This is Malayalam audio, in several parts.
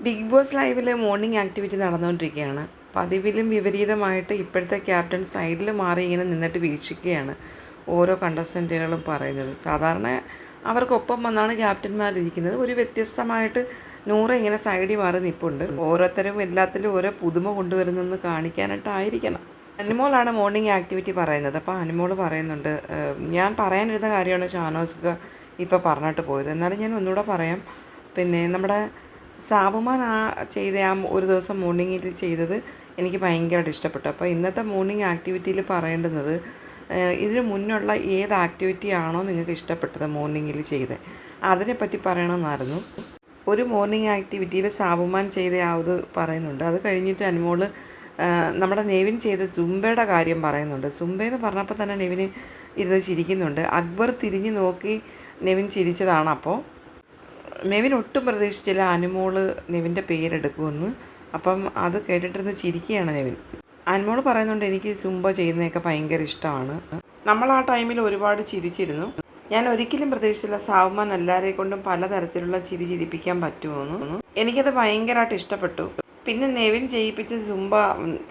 ബിഗ് ബോസ് ലൈവിൽ മോർണിംഗ് ആക്ടിവിറ്റി നടന്നുകൊണ്ടിരിക്കുകയാണ്. പതിവിലും വിപരീതമായിട്ട് ഇപ്പോഴത്തെ ക്യാപ്റ്റൻ സൈഡിൽ മാറി ഇങ്ങനെ നിന്നിട്ട് വീക്ഷിക്കുകയാണ് ഓരോ കണ്ടസ്റ്റന്റുകളും പറയുന്നത്. സാധാരണ അവർക്കൊപ്പം വന്നാണ് ക്യാപ്റ്റന്മാരിരിക്കുന്നത് ഒരു വ്യത്യസ്തമായിട്ട് നൂറ് ഇങ്ങനെ സൈഡിൽ മാറി നിൽപ്പുണ്ട് ഓരോരുത്തരും എല്ലാത്തിലും ഓരോ പുതുമ കൊണ്ടുവരുന്നെന്ന് കാണിക്കാനായിട്ടായിരിക്കണം. അനുമോളാണ് മോർണിംഗ് ആക്ടിവിറ്റി പറയുന്നത്. അപ്പോൾ അനുമോൾ പറയുന്നുണ്ട് "ഏഹ്, ഞാൻ പറയാനിരുന്ന കാര്യമാണ് ഷാനോസ്ക്ക് ഇപ്പോൾ പറഞ്ഞിട്ട് പോയത്. എന്നാലും ഞാൻ ഒന്നുകൂടെ പറയാം. പിന്നെ നമ്മുടെ സാബുമാൻ ആ ചെയ്ത ആ ഒരു ദിവസം മോർണിംഗിൽ ചെയ്തത് എനിക്ക് ഭയങ്കരമായിട്ട് ഇഷ്ടപ്പെട്ടു. അപ്പോൾ ഇന്നത്തെ മോർണിംഗ് ആക്ടിവിറ്റിയിൽ പറയേണ്ടുന്നത് ഇതിന് മുന്നുള്ള ഏത് ആക്ടിവിറ്റി ആണോ നിങ്ങൾക്ക് ഇഷ്ടപ്പെട്ടത് മോർണിംഗിൽ ചെയ്ത്? അതിനെപ്പറ്റി പറയണമെന്നായിരുന്നു. ഒരു മോർണിംഗ് ആക്ടിവിറ്റിയിൽ സാബുമാൻ ചെയ്ത ആ ഇത് പറയുന്നുണ്ട്. അത് കഴിഞ്ഞിട്ട് അനുമോൾ നമ്മുടെ നെവിൻ ചെയ്ത സുംബയുടെ കാര്യം പറയുന്നുണ്ട്. സുംബയെന്ന് പറഞ്ഞപ്പോൾ തന്നെ നെവിന് ഇരുന്ന് ചിരിക്കുന്നുണ്ട്. അക്ബർ തിരിഞ്ഞു നോക്കി നെവിൻ ചിരിച്ചതാണ് അപ്പോൾ. നെവിൻ ഒട്ടും പ്രതീക്ഷിച്ചില്ല അനുമോൾ നെവിന്റെ പേരെടുക്കുമെന്ന്. അപ്പം അത് കേട്ടിട്ടിരുന്ന് ചിരിക്കുകയാണ് നെവിൻ. അനുമോൾ പറയുന്നുണ്ട് എനിക്ക് സുംബ ചെയ്യുന്നതൊക്കെ ഭയങ്കര ഇഷ്ടമാണ്. നമ്മൾ ആ ടൈമിൽ ഒരുപാട് ചിരിച്ചിരുന്നു. ഞാൻ ഒരിക്കലും പ്രതീക്ഷിച്ചില്ല സാവുമാൻ എല്ലാവരെ കൊണ്ടും പലതരത്തിലുള്ള ചിരി ചിരിപ്പിക്കാൻ പറ്റുമെന്ന്. എനിക്കത് ഭയങ്കരമായിട്ട് ഇഷ്ടപ്പെട്ടു. പിന്നെ നെവിൻ ചെയ്യിപ്പിച്ച സുംബ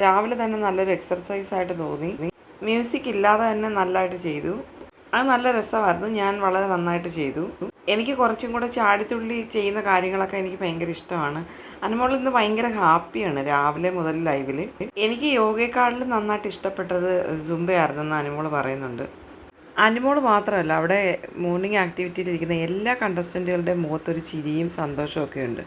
രാവിലെ തന്നെ നല്ലൊരു എക്സർസൈസ് ആയിട്ട് തോന്നി. മ്യൂസിക് ഇല്ലാതെ തന്നെ നല്ലതായിട്ട് ചെയ്തു. അത് നല്ല രസമായിരുന്നു. ഞാൻ വളരെ നന്നായിട്ട് ചെയ്തു. എനിക്ക് കുറച്ചും കൂടെ ചാടിത്തുള്ളി ചെയ്യുന്ന കാര്യങ്ങളൊക്കെ എനിക്ക് ഭയങ്കര ഇഷ്ടമാണ്. അനുമോൾ ഇന്ന് ഭയങ്കര ഹാപ്പിയാണ് രാവിലെ മുതൽ ലൈവിൽ എനിക്ക് യോഗയെക്കാളിലും നന്നായിട്ട് ഇഷ്ടപ്പെട്ടത് സുംബയായിരുന്നെന്ന് അനുമോൾ പറയുന്നുണ്ട്. അനുമോൾ മാത്രമല്ല അവിടെ മോർണിംഗ് ആക്ടിവിറ്റിയിലിരിക്കുന്ന എല്ലാ കണ്ടസ്റ്റന്റുകളുടെയും മുഖത്തൊരു ചിരിയും സന്തോഷവും ഒക്കെ ഉണ്ട്.